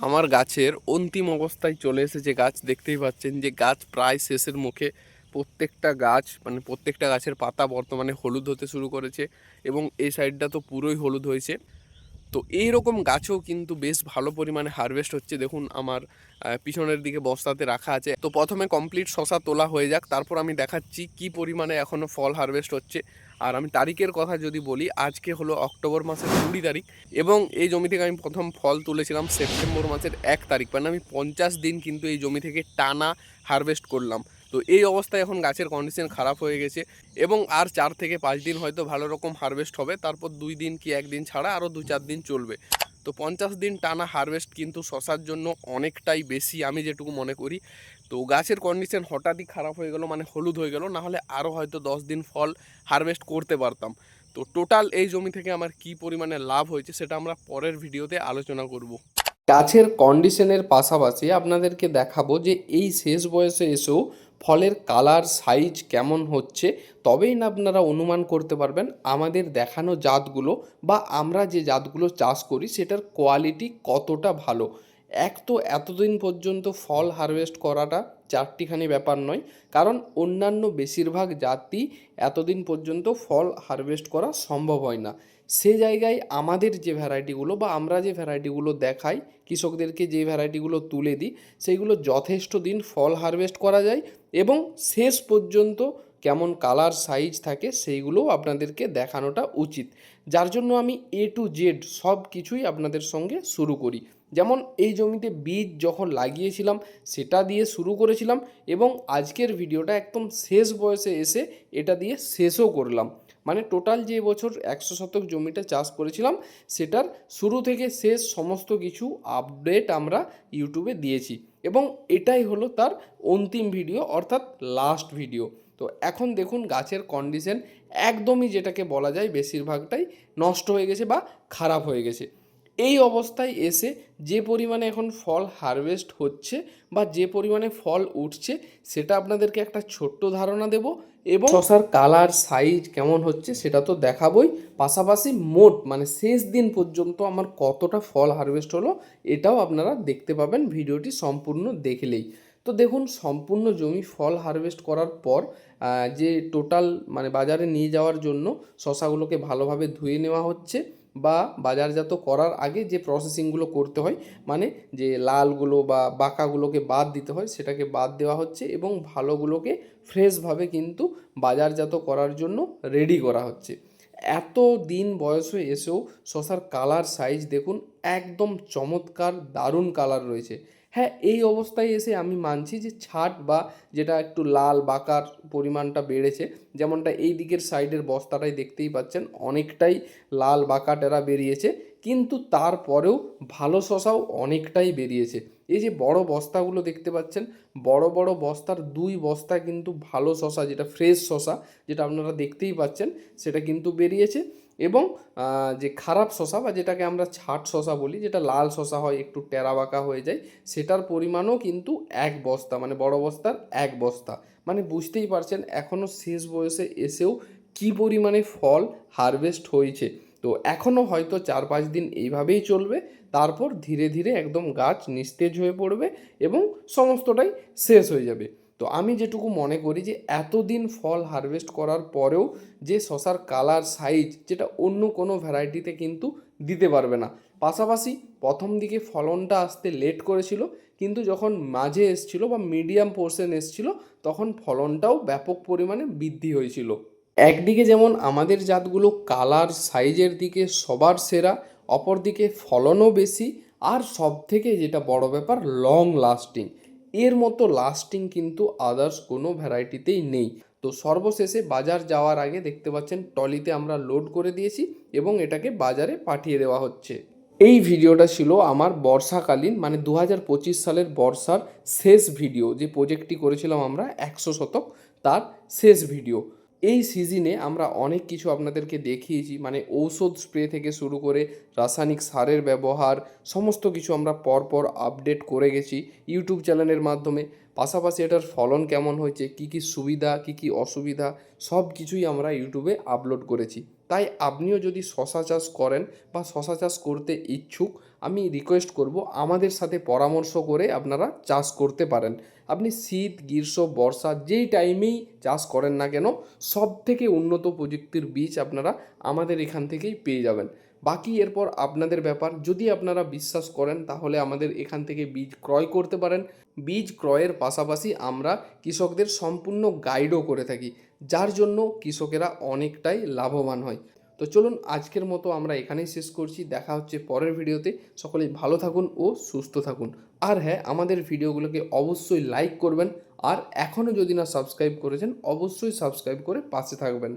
আমার গাছের অন্তিম অবস্থায় চলে এসেছে গাছ, দেখতেই পাচ্ছেন যে গাছ প্রায় শেষের মুখে। প্রত্যেকটা গাছ মানে প্রত্যেকটা গাছের পাতা বর্তমানে হলুদ হতে শুরু করেছে এবং এই সাইডটা তো পুরোই হলুদ হয়েছে। তো এই রকম গাছও কিন্তু বেশ ভালো পরিমাণে হারভেস্ট হচ্ছে। দেখুন, আমার পিছনের দিকে বস্তাতে রাখা আছে। তো প্রথমে কমপ্লিট শশা তোলা হয়ে যাক, তারপর আমি দেখাচ্ছি কি পরিমাণে এখনও ফল হারভেস্ট হচ্ছে। আর আমি তারিখের কথা যদি বলি, আজকে হলো অক্টোবর মাসের কুড়ি তারিখ এবং এই জমি থেকে আমি প্রথম ফল তুলেছিলাম সেপ্টেম্বর মাসের এক তারিখ। মানে আমি পঞ্চাশ দিন কিন্তু এই জমি থেকে টানা হারভেস্ট করলাম। তো এই অবস্থায় এখন গাছের কন্ডিশন খারাপ হয়ে গেছে এবং আর চার থেকে পাঁচ দিন হয়তো ভালো রকম হারভেস্ট হবে, তারপর দুই দিন কি একদিন ছাড়া আরও দু চার দিন চলবে। তো পঞ্চাশ দিন টানা হারভেস্ট কিন্তু শশার জন্য অনেকটাই বেশি আমি যেটুকু মনে করি। তো গাছের কন্ডিশন হঠাৎই খারাপ হয়ে গেল মানে হলুদ হয়ে গেল, নাহলে আরও হয়তো দশ দিন ফল হারভেস্ট করতে পারতাম। তো টোটাল এই জমি থেকে আমার কি পরিমাণে লাভ হয়েছে সেটা আমরা পরের ভিডিওতে আলোচনা করব। গাছের কন্ডিশনের পাশাপাশি আপনাদেরকে দেখাবো যে এই শেষ বয়সে এসেও ফলের কালার সাইজ কেমন হচ্ছে, তবেই না আপনারা অনুমান করতে পারবেন আমাদের দেখানো জাতগুলো বা আমরা যে জাতগুলো চাষ করি সেটার কোয়ালিটি কতটা ভালো। এক তো এতদিন পর্যন্ত ফল হারভেস্ট করাটা চারটিখানি ব্যাপার নয়, কারণ অন্যান্য বেশিরভাগ জাতি এতদিন পর্যন্ত ফল হারভেস্ট করা সম্ভব হয় না। সে জায়গায় আমাদের যে ভ্যারাইটিগুলো বা আমরা যে ভ্যারাইটিগুলো দেখাই, কৃষকদেরকে যে ভ্যারাইটিগুলো তুলে দিই, সেইগুলো যথেষ্ট দিন ফল হারভেস্ট করা যায় এবং শেষ পর্যন্ত কেমন কালার, সাইজ থাকে সেইগুলোও আপনাদেরকে দেখানোটা উচিত। যার জন্য আমি এ টু জেড সব কিছুই আপনাদের সঙ্গে শুরু করি। যেমন এই জমিতে বীজ যখন লাগিয়েছিলাম, সেটা দিয়ে শুরু করেছিলাম এবং আজকের ভিডিওটা একদম শেষ বয়সে এসে এটা দিয়ে শেষও করলাম। মানে টোটাল যে বছর একশো শতক জমিটা চাষ করেছিলাম, সেটার শুরু থেকে শেষ সমস্ত কিছু আপডেট আমরা ইউটিউবে দিয়েছি। এবং এটাই হলো তার অন্তিম ভিডিও অর্থাৎ লাস্ট ভিডিও তো এখন দেখুন গাছের কন্ডিশন একদমই যেটাকে বলা যায় বেশিরভাগটাই নষ্ট হয়ে গেছে বা খারাপ হয়ে গেছে। এই অবস্থায় এসে যে পরিমাণে এখন ফল হারভেস্ট হচ্ছে বা যে পরিমাণে ফল উঠছে, সেটা আপনাদেরকে একটা ছোট্ট ধারণা দেব। এবং শশার কালার সাইজ কেমন হচ্ছে সেটা তো দেখাবই। পাশাপাশি মোট মানে শেষ দিন পর্যন্ত আমার কতটা ফল হারভেস্ট হলো, এটাও আপনারা দেখতে পাবেন। ভিডিওটি সম্পূর্ণ দেখলেই। তো দেখুন, সম্পূর্ণ জমি ফল হারভেস্ট করার পর যে টোটাল মানে বাজারে নিয়ে যাওয়ার জন্য শশাগুলোকে ভালোভাবে ধুয়ে নেওয়া হচ্ছে। বা বাজারজাত করার আগে যে প্রসেসিংগুলো করতে হয় মানে যে লালগুলো বা বাঁকাগুলোকে বাদ দিতে হয়, সেটাকে বাদ দেওয়া হচ্ছে এবং ভালোগুলোকে ফ্রেশভাবে কিন্তু বাজারজাত করার জন্য রেডি করা হচ্ছে। এত দিন বয়স হয়ে এসেও শশার কালার সাইজ দেখুন, একদম চমৎকার, দারুণ কালার রয়েছে। হ্যাঁ এই অবস্থায় এসে আমি মানছি যে ছাট বা যেটা একটু লাল বাঁকার পরিমাণটা বেড়েছে, যেমনটা এই দিকের সাইডের বস্তাটাই দেখতেই পাচ্ছেন, অনেকটাই লাল বাঁকা টেরা বেরিয়েছে, কিন্তু তারপরেও ভালো শশাও অনেকটাই বেরিয়েছে। এই যে বড় বস্তাগুলো দেখতে পাচ্ছেন, বড় বড় বস্তার দুই বস্তা কিন্তু ভালো শশা, যেটা ফ্রেশ শশা, যেটা আপনারা দেখতেই পাচ্ছেন, সেটা কিন্তু বেরিয়েছে। এবং যে খারাপ শশা বা যেটাকে আমরা ছাট শশা বলি, যেটা লাল শশা হয়, একটু টেরা বাঁকা হয়ে যায়, সেটার পরিমাণও কিন্তু এক বস্তা মানে বড় বস্তার এক বস্তা। মানে বুঝতেই পারছেন, এখনও শেষ বয়সে এসেও কি পরিমাণে ফল হারভেস্ট হয়েছে। তো এখনও হয়তো চার পাঁচ দিন এইভাবেই চলবে, তারপর ধীরে ধীরে একদম গাছ নিস্তেজ হয়ে পড়বে এবং সমস্তটাই শেষ হয়ে যাবে। তো আমি যেটুকু মনে করি যে এতদিন ফল হারভেস্ট করার পরেও যে শশার কালার সাইজ যেটা অন্য কোনো ভ্যারাইটিতে কিন্তু দিতে পারবে না। পাশাপাশি প্রথম দিকে ফলনটা আসতে লেট করেছিল, কিন্তু যখন মাঝে এসছিল বা মিডিয়াম পোর্শন এসছিল, তখন ফলনটাও ব্যাপক পরিমাণে বৃদ্ধি হয়েছিল। একদিকে যেমন আমাদের জাতগুলো কালার সাইজের দিকে সবার সেরা, অপরদিকে ফলনও বেশি, আর সব থেকে যেটা বড় ব্যাপার লং লাস্টিং এর মতো লাস্টিং কিন্তু আদার্স কোনো ভ্যারাইটিতেই নেই। তো সর্বশেষে বাজার যাওয়ার আগে দেখতে পাচ্ছেন টলিতে আমরা লোড করে দিয়েছি এবং এটাকে বাজারে পাঠিয়ে দেওয়া হচ্ছে। এই ভিডিওটা ছিল আমার বর্ষাকালীন মানে দু সালের বর্ষার শেষ ভিডিও যে প্রজেক্টটি করেছিলাম আমরা একশো শতক, তার শেষ ভিডিও এই সিজনে আমরা অনেক কিছু আপনাদেরকে দেখিয়েছি মানে ঔষধ স্প্রে থেকে শুরু করে রাসায়নিক সারের ব্যবহার, সমস্ত কিছু আমরা পরপর আপডেট করে গেছি ইউটিউব চ্যানেলের মাধ্যমে। পাশাপাশি এটার ফলন কেমন হয়েছে, কী কী সুবিধা, কী কী অসুবিধা, সব কিছুই আমরা ইউটিউবে আপলোড করেছি। তাই আপনিও যদি শশা চাষ করেন বা শশা চাষ করতে ইচ্ছুক, আমি রিকোয়েস্ট করব আমাদের সাথে পরামর্শ করে আপনারা চাষ করতে পারেন। আপনি শীত, গ্রীষ্ম, বর্ষা যেই টাইমেই চাষ করেন না কেন সব থেকে উন্নত প্রযুক্তির বীজ আপনারা আমাদের এখান থেকেই পেয়ে যাবেন। বাকি এরপর আপনাদের ব্যাপার। যদি আপনারা বিশ্বাস করেন, তাহলে আমাদের এখান থেকে বীজ ক্রয় করতে পারেন। বীজ ক্রয়ের পাশাপাশি আমরা কৃষকদের সম্পূর্ণ গাইডও করে থাকি, যার জন্য কৃষকেরা অনেকটাই লাভবান হয়। তো চলুন, আজকের মতো আমরা এখানেই শেষ করছি। দেখা হচ্ছে পরের ভিডিওতে। সকলেই ভালো থাকুন ও সুস্থ থাকুন। আর হ্যাঁ আমাদের ভিডিওগুলোকে অবশ্যই লাইক করবেন। আর এখনও যদি না সাবস্ক্রাইব করেছেন, অবশ্যই সাবস্ক্রাইব করে পাশে থাকবেন।